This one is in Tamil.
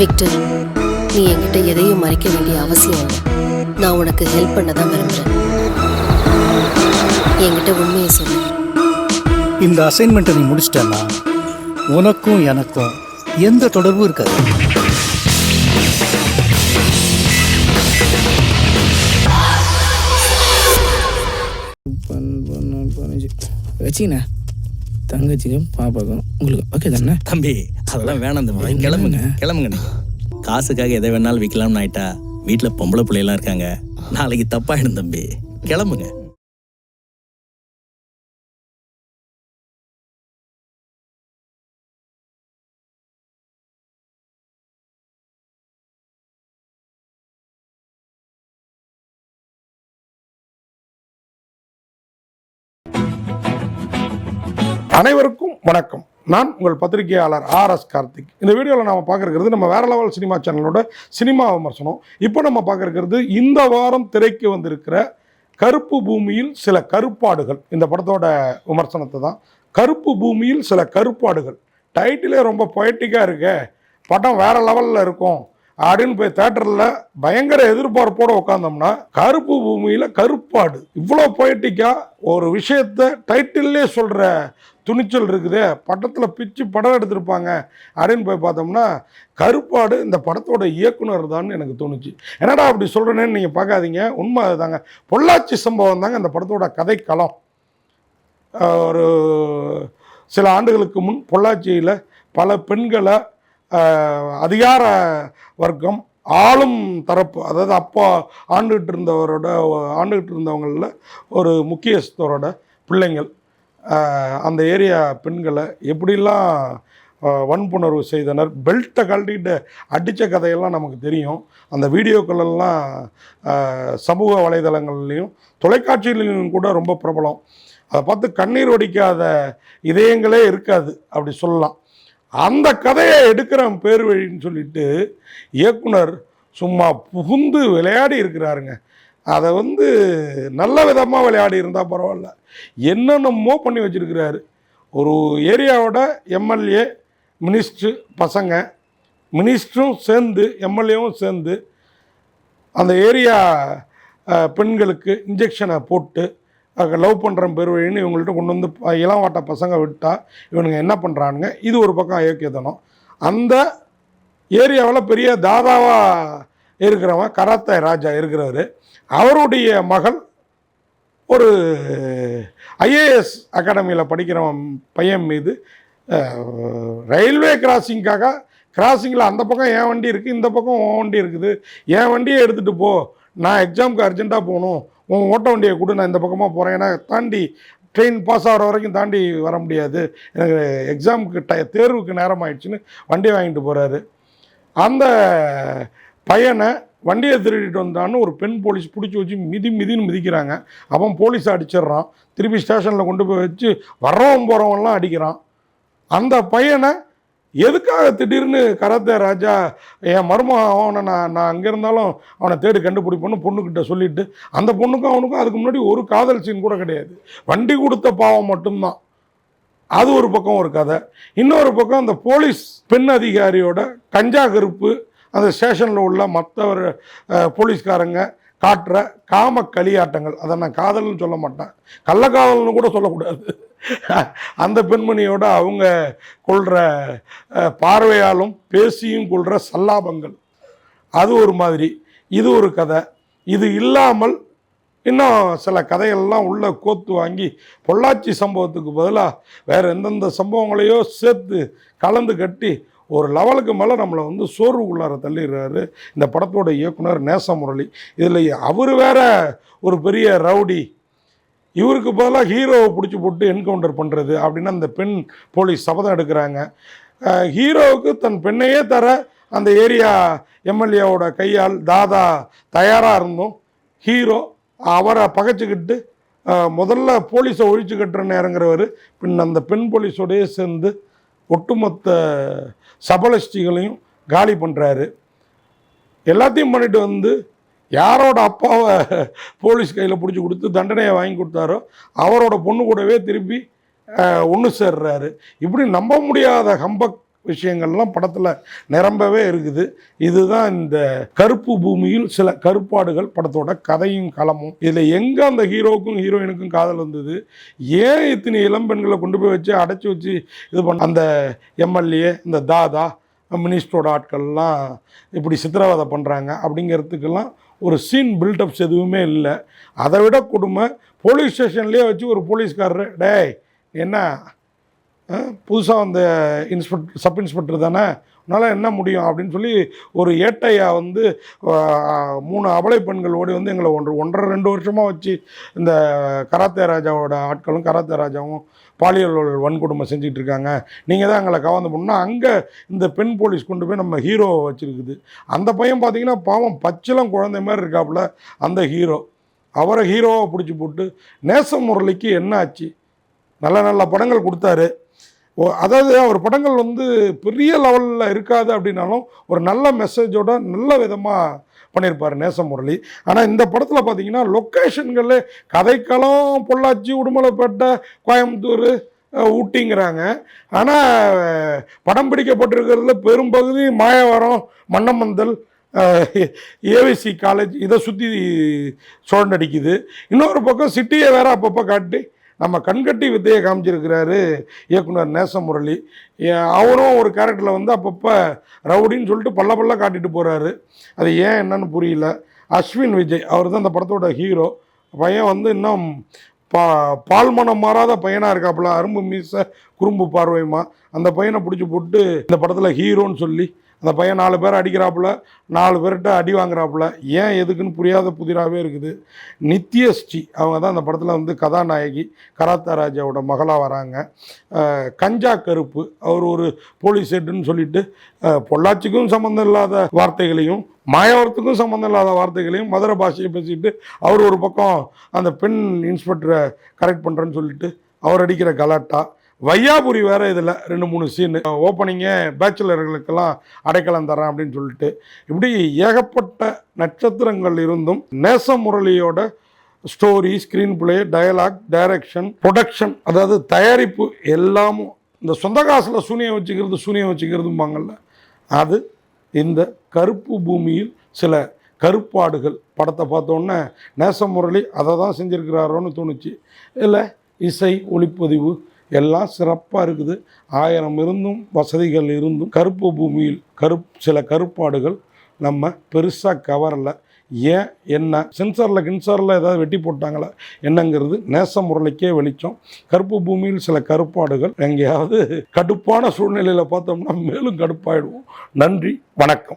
விக்டர் நீ என்கிட்ட எதையும் மறைக்க வேண்டிய அவசியம் இல்லை. நான் உனக்கு ஹெல்ப் பண்ண தான் விரும்புகிறேன் என்கிட்ட உண்மையை சொல்லு. இந்த அசைன்மெண்ட்டை நீ முடிச்சிட்டேன்னா உனக்கும் எனக்கும் எந்த தொடர்பும் இருக்காது. வச்சிங்கண்ணா தங்கச்சிக்கும் பாப்பாக்கும் உங்களுக்கு ஓகே தானே? தம்பி அதெல்லாம் வேணாம் தம்பி கிளம்புங்க கிளம்புங்க. காசுக்காக எதை வேணாலும் விற்கலாம்னு ஆயிட்டா வீட்டில் பொம்பளை பிள்ளைலாம் இருக்காங்க. நாளைக்கு தப்பாயிடும் தம்பி. கிளம்புங்க. அனைவருக்கும் வணக்கம். நான் உங்கள் பத்திரிகையாளர் ஆர் எஸ் கார்த்திக். இந்த வீடியோவில் நம்ம பார்க்கறது நம்ம வேற லெவல் சினிமா சேனலோட சினிமா விமர்சனம். இப்போ நம்ம பார்க்கறது இந்த வாரம் திரைக்கு வந்திருக்கிற கருப்பு பூமியில் சில கருப்பாடுகள். இந்த படத்தோட விமர்சனத்தை தான். கருப்பு பூமியில் சில கருப்பாடுகள். டைட்டிலே ரொம்ப பொயட்டிக்காக இருக்கே. படம் வேற லெவலில் இருக்கும். அப்படின்னு போய் தேட்டரில் பயங்கர எதிர்பார்ப்போடு உட்காந்தோம்னா கருப்பு பூமியில் கருப்பாடு. இவ்வளோ பொயட்டிக்காக ஒரு விஷயத்த டைட்டில்லே சொல்கிற துணிச்சல் இருக்குது. பட்டத்தில் பிச்சு படம் எடுத்திருப்பாங்க. அப்படின்னு போய் பார்த்தோம்னா கருப்பாடு இந்த படத்தோட இயக்குனர் தான் எனக்கு தோணுச்சு. என்னடா அப்படி சொல்கிறேன்னு நீங்கள் பார்க்காதீங்க. உண்மை அதுதாங்க. பொள்ளாச்சி சம்பவம் தாங்க இந்த படத்தோட கதைக்களம். ஒரு சில ஆண்டுகளுக்கு முன் பொள்ளாச்சியில் பல பெண்களை அதிகார வர்க்கம் ஆளும் தரப்பு அதாவது அப்பா ஆண்டுகிட்டு இருந்தவரோட ஆண்டுகிட்டு இருந்தவங்களில் ஒரு முக்கியஸ்தரோட பிள்ளைங்கள். அந்த ஏரியா பெண்களை எப்படிலாம் வன்புணர்வு செய்தனர் பெல்ட்டை கழட்டிட்டு அடித்த கதையெல்லாம் நமக்கு தெரியும். அந்த வீடியோக்களெல்லாம் சமூக வலைதளங்கள்லையும் தொலைக்காட்சியிலையும் கூட ரொம்ப பிரபலம். அதை பார்த்து கண்ணீர் வடிக்காத இதயங்களே இருக்காது அப்படி சொல்லலாம். அந்த கதையை எடுக்கிற பேர் வழின்னு சொல்லிட்டு இயக்குனர் சும்மா புகுந்து விளையாடி இருக்கிறாருங்க. அதை வந்து நல்ல விதமாக விளையாடி இருந்தால் பரவாயில்ல. என்னென்னமோ பண்ணி வச்சிருக்கிறாரு. ஒரு ஏரியாவோட எம்எல்ஏ மினிஸ்ட்ரு பசங்க மினிஸ்டரும் சேர்ந்து எம்எல்ஏவும் சேர்ந்து அந்த ஏரியா பெண்களுக்கு இன்ஜெக்ஷனை போட்டு லவ் பண்ணுற பெருவழின்னு இவங்கள்ட்ட கொண்டு வந்து ப- வாட்ட பசங்க விட்டால் இவனுங்க என்ன பண்ணுறானுங்க இது ஒரு பக்கம் அயோக்கியத்தனம். அந்த ஏரியாவில் பெரிய தாதாவாக இருக்கிறவன் கராத்தே ராஜா இருக்கிறவர் அவருடைய மகள் ஒரு ஐஏஎஸ் அகாடமியில் படிக்கிறவன் பையன் மீது ரயில்வே கிராசிங்காக கிராசிங்கில் அந்த பக்கம் என் வண்டி இருக்குது இந்த பக்கம் உன் வண்டி இருக்குது. என் வண்டியை எடுத்துகிட்டு போ. நான் எக்ஸாமுக்கு அர்ஜென்ட்டாக போகணும். உன் ஓட்ட வண்டியை கொடு நான் இந்த பக்கமாக போகிறேன் ஏன்னா தாண்டி ட்ரெயின் பாஸ் ஆகிற வரைக்கும் தாண்டி வர முடியாது. எனக்கு எக்ஸாமுக்கு டை தேர்வுக்கு நேரம் ஆயிடுச்சுன்னு வண்டி வாங்கிட்டு போகிறாரு அந்த பையனை வண்டியை திருடிட்டு வந்தான்னு ஒரு பெண் போலீஸ் பிடிச்சி வச்சு மிதி மிதின்னு மிதிக்கிறாங்க. அவன் போலீஸ் அடிச்சிடுறான். திருப்பி ஸ்டேஷனில் கொண்டு போய் வச்சு வர்றவன் போகிறவன்லாம் அடிக்கிறான். அந்த பையனை எதுக்காக திடீர்னு கராத்தே ராஜா என் மருமகன் அவனை நான் நான் அங்கே இருந்தாலும் அவனை தேடி கண்டுபிடிப்பேன்னு பொண்ணுக்கிட்ட சொல்லிட்டு அந்த பொண்ணுக்கும் அவனுக்கும் அதுக்கு முன்னாடி ஒரு காதல் சீன் கூட கிடையாது. வண்டி கொடுத்த பாவம் மட்டும்தான். அது ஒரு பக்கம் ஒரு கதை. இன்னொரு பக்கம் அந்த போலீஸ் பெண் அதிகாரியோட கஞ்சா கருப்பு அந்த ஸ்டேஷனில் உள்ள மற்றவர் போலீஸ்காரங்க காட்டுற காம களியாட்டங்கள். அதை நான் காதல்னு சொல்ல மாட்டேன். கள்ளக்காதல்னு கூட சொல்லக்கூடாது. அந்த பெண்மணியோட அவங்க கொள்கிற பார்வையாலும் பேசியும் கொள்கிற சல்லாபங்கள். அது ஒரு மாதிரி. இது ஒரு கதை. இது இல்லாமல் இன்னும் சில கதைகள்லாம் உள்ளே கோத்து வாங்கி பொள்ளாச்சி சம்பவத்துக்கு பதிலாக வேறு எந்தெந்த சம்பவங்களையோ சேர்த்து கலந்து கட்டி ஒரு லெவலுக்கு மேலே நம்மளை வந்து சோர்வுக்குள்ளார தள்ளிடுறாரு இந்த படத்தோட இயக்குனர் நேசமுரளி. இதில் அவர் வேற ஒரு பெரிய ரவுடி. இவருக்கு பதிலாக ஹீரோவை பிடிச்சி போட்டு என்கவுண்டர் பண்ணுறது அப்படின்னு அந்த பெண் போலீஸ் சபதம் எடுக்கிறாங்க. ஹீரோவுக்கு தன் பெண்ணையே தர அந்த ஏரியா எம்எல்ஏவோட கையால் தாதா தயாராக இருந்தும் ஹீரோ அவரை பகைச்சிக்கிட்டு முதல்ல போலீஸை ஒழிச்சு கட்டுற நேரங்கிறவர் பின் அந்த பெண் போலீஸோடய சேர்ந்து ஒட்டுமொத்த சபலஷ்டிகளையும் காலி பண்ணுறாரு எல்லாத்தையும் பண்ணிட்டு வந்து யாரோட அப்பாவை போலீஸ் கையில் பிடிச்சி கொடுத்து தண்டனையை வாங்கி கொடுத்தாரோ அவரோட பொண்ணு கூடவே திருப்பி ஒன்று சேர்றாரு. இப்படி நம்ப முடியாத ஹம்பக் விஷயங்கள்லாம் படத்தில் நிரம்பவே இருக்குது. இதுதான் இந்த கருப்பு பூமியில் சில கருப்பாடுகள் படத்தோட கதையும் களமும். இதில் எங்கே அந்த ஹீரோவுக்கும் ஹீரோயினுக்கும் காதல் வந்தது? ஏன் இத்தனை இளம்பெண்களை கொண்டு போய் வச்சு அடைச்சி வச்சு இது பண்ண அந்த எம்எல்ஏ இந்த தாதா மினிஸ்டரோட ஆட்கள்லாம் இப்படி சித்திரவதை பண்ணுறாங்க அப்படிங்கிறதுக்கெல்லாம் ஒரு சீன் பில்டப்ஸ் எதுவுமே இல்லை. அதை விட கொடுமை போலீஸ் ஸ்டேஷன்லேயே வச்சு ஒரு போலீஸ்காரர் டேய் என்ன? புதுசாக வந்த இன்ஸ்பெக்டர் சப் இன்ஸ்பெக்டர் தானே? என்னால் என்ன முடியும்? அப்படின்னு சொல்லி ஒரு ஏட்டையா வந்து மூணு அபலை பெண்கள் ஓடி வந்து எங்களை ஒன்று ஒன்றரை ரெண்டு வருஷமாக வச்சு இந்த கராத்தே ராஜாவோட ஆட்களும் கராத்தே ராஜாவும் பாலியல் வன்கொடுமை செஞ்சுட்டு இருக்காங்க. நீங்கள் தான் எங்களை கவர்ந்து பண்ணால் அங்கே இந்த பெண் போலீஸ் கொண்டு போய் நம்ம ஹீரோவை வச்சுருக்குது. அந்த பையன் பார்த்தீங்கன்னா பாவம் பச்சிலம் குழந்தை மாதிரி இருக்காப்புல அந்த ஹீரோ. அவரை ஹீரோவை பிடிச்சி போட்டு நேச முரளிக்கு என்ன ஆச்சு? நல்ல நல்ல படங்கள் கொடுத்தாரு. அதாவது அவர் படங்கள் வந்து பெரிய லெவலில் இருக்காது அப்படின்னாலும் ஒரு நல்ல மெசேஜோட நல்ல விதமாக பண்ணியிருப்பார் நேசமுரளி. ஆனால் இந்த படத்தில் பார்த்தீங்கன்னா லொக்கேஷன்களில் கதைக்களம் பொள்ளாச்சி உடுமலைப்பேட்டை கோயம்புத்தூர் ஊட்டிங்கிறாங்க. ஆனால் படம் பிடிக்கப்பட்டிருக்கிறதுல பெரும்பகுதி மாயவரம் மன்னமந்தல் ஏவிசி காலேஜ் இதை சுற்றி சோழண்டடிக்குது இன்னொரு பக்கம் சிட்டியை வேற அப்பப்போ காட்டி நம்ம கண்கட்டி வித்தையை காமிச்சிருக்கிறாரு இயக்குனர் நேசமுரளி. முரளி அவரும் ஒரு கேரக்டரில் வந்து அப்பப்போ ரவுடின்னு சொல்லிட்டு பல்ல பல்ல காட்டிட்டு போகிறாரு அது ஏன் என்னன்னு புரியல. அஸ்வின் விஜய் அவர் தான் அந்த படத்தோட ஹீரோ பையன் வந்து இன்னும் பா பால்மனம் மாறாத பையனாக இருக்காப்புல. அரும்பு மீச குறும்பு பார்வையுமா. அந்த பையனை பிடிச்சி போட்டு இந்த படத்தில் ஹீரோன்னு சொல்லி அந்த பையன் நாலு பேர் அடிக்கிறாப்புல நாலு பேர்கிட்ட அடி வாங்குறாப்புல. ஏன் எதுக்குன்னு புரியாத புதிராகவே இருக்குது. நித்யஸ்ரீ அவங்க தான் அந்த படத்தில் வந்து கதாநாயகி கராத்தா ராஜாவோட மகளாக வராங்க. கஞ்சா கருப்பு அவர் ஒரு போலீஸ் ஹெட்டுன்னு சொல்லிட்டு பொள்ளாச்சிக்கும் சம்மந்தம் இல்லாத வார்த்தைகளையும் மாயவரத்துக்கும் சம்மந்தம் இல்லாத வார்த்தைகளையும் மதுரை பாஷையை பேசிட்டு அவர் ஒரு பக்கம் அந்த பெண் இன்ஸ்பெக்டரை கரெக்ட் பண்ணுறேன்னு சொல்லிட்டு அவர் அடிக்கிற கலாட்டா வையாபுரி வேறு இதில் ரெண்டு மூணு சீனு ஓப்பனிங்கே பேச்சுலர்களுக்கெல்லாம் அடைக்கலம் தரேன் அப்படின்னு சொல்லிட்டு இப்படி ஏகப்பட்ட நட்சத்திரங்கள் இருந்தும் நேச முரளியோட story screenplay dialogue direction production அதாவது தயாரிப்பு எல்லாமும் இந்த சொந்த காசில் சூனியம் வச்சுக்கிறது சூனியம் வச்சுக்கிறதும்பாங்கல்ல அது இந்த கருப்பு பூமியில் சில கருப்பாடுகள். படத்தை பார்த்தோன்னே நேச முரளி அதை தான் செஞ்சுருக்கிறாரோன்னு தோணுச்சு. இல்லை இசை ஒளிப்பதிவு எல்லாம் சிறப்பாக இருக்குது. ஆயிரம் இருந்தும் வசதிகள் இருந்தும் கருப்பு பூமியில் கருப் சில கருப்பாடுகள் நம்ம பெருசாக கவரல ஏன் என்ன? சென்சாரில் கின்சாரில் ஏதாவது வெட்டி போட்டாங்களா? என்னங்கிறது நேச முரளிக்கே வெளிச்சம். கருப்பு பூமியில் சில கருப்பாடுகள் எங்கேயாவது கடுப்பான சூழ்நிலையில் பார்த்தோம்னா மேலும் கடுப்பாயிடுவோம். நன்றி வணக்கம்.